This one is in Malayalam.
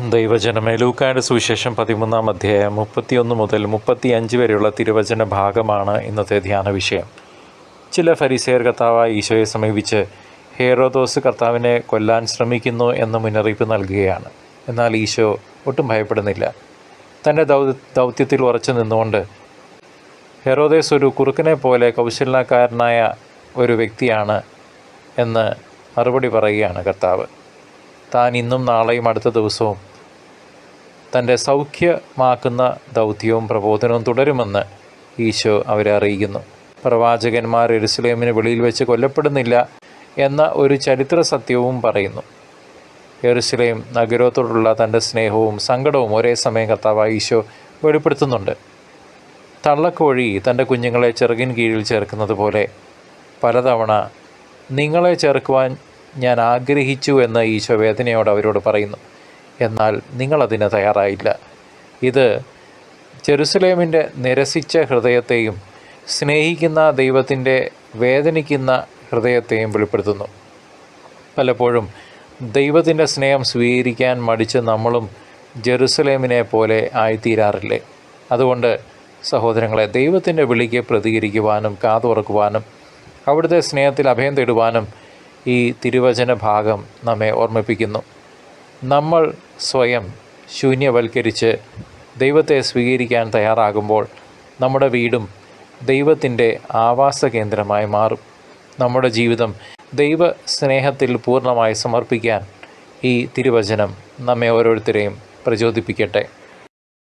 ദൈവജനമേ ലൂക്കായുടെ സുവിശേഷം പതിമൂന്നാം അധ്യായം മുപ്പത്തിയൊന്ന് മുതൽ മുപ്പത്തിയഞ്ച് വരെയുള്ള തിരുവചന ഭാഗമാണ് ഇന്നത്തെ ധ്യാന വിഷയം. ചില ഫരിസേർ കർത്താവായി ഈശോയെ സമീപിച്ച് ഹേറോദോസ് കർത്താവിനെ കൊല്ലാൻ ശ്രമിക്കുന്നു എന്ന് മുന്നറിയിപ്പ് നൽകുകയാണ്. എന്നാൽ ഈശോ ഒട്ടും ഭയപ്പെടുന്നില്ല. തന്റെ ദൗത്യത്തിൽ ഉറച്ചു നിന്നുകൊണ്ട് ഹെറോദേസ് ഒരു കുറുക്കനെ പോലെ കൗശലക്കാരനായ ഒരു വ്യക്തിയാണ് എന്ന് മറുപടി പറയുകയാണ് കർത്താവ്. താൻ ഇന്നും നാളെയും അടുത്ത ദിവസവും തന്റെ സൗഖ്യമാക്കുന്ന ദൗത്യവും പ്രബോധനവും തുടരുമെന്ന് ഈശോ അവരെ അറിയിക്കുന്നു. പ്രവാചകന്മാർ എരുസലേമിന് വെളിയിൽ വെച്ച് കൊല്ലപ്പെടുന്നില്ല എന്ന ഒരു ചരിത്ര സത്യവും പറയുന്നു. എറുസലേം നഗരത്തോടുള്ള തന്റെ സ്നേഹവും സങ്കടവും ഒരേ സമയം കർത്താവായ ഈശോ വെളിപ്പെടുത്തുന്നുണ്ട്. തള്ളക്കോഴി തന്റെ കുഞ്ഞുങ്ങളെ ചെറുകിൻ കീഴിൽ ചേർക്കുന്നത് പോലെ പലതവണ നിങ്ങളെ ചേർക്കുവാൻ ഞാൻ ആഗ്രഹിച്ചു എന്ന് ഈശോ വേദനയോട് അവരോട് പറയുന്നു. എന്നാൽ നിങ്ങളതിന് തയ്യാറായില്ല. ഇത് ജെറുസലേമിന്റെ നിരസിച്ച ഹൃദയത്തെയും സ്നേഹിക്കുന്ന ദൈവത്തിന്റെ വേദനിക്കുന്ന ഹൃദയത്തെയും വെളിപ്പെടുത്തുന്നു. പലപ്പോഴും ദൈവത്തിന്റെ സ്നേഹം സ്വീകരിക്കാൻ മടിച്ച് നമ്മളും ജെറുസലേമിനെ പോലെ ആയിത്തീരാറില്ലേ? അതുകൊണ്ട് സഹോദരങ്ങളെ ദൈവത്തിന്റെ വിളിക്ക് പ്രതികരിക്കുവാനും കാതുറക്കുവാനും അവിടുത്തെ സ്നേഹത്തിൽ അഭയം തേടുവാനും ഈ തിരുവചന ഭാഗം നമ്മെ ഓർമ്മിപ്പിക്കുന്നു. നമ്മൾ സ്വയം ശൂന്യവൽക്കരിച്ച് ദൈവത്തെ സ്വീകരിക്കാൻ തയ്യാറാകുമ്പോൾ നമ്മുടെ വീടും ദൈവത്തിന്റെ ആവാസ കേന്ദ്രമായി മാറും. നമ്മുടെ ജീവിതം ദൈവ സ്നേഹത്തിൽ പൂർണമായി സമർപ്പിക്കാൻ ഈ തിരുവചനം നമ്മെ ഓരോരുത്തരെയും പ്രചോദിപ്പിക്കട്ടെ.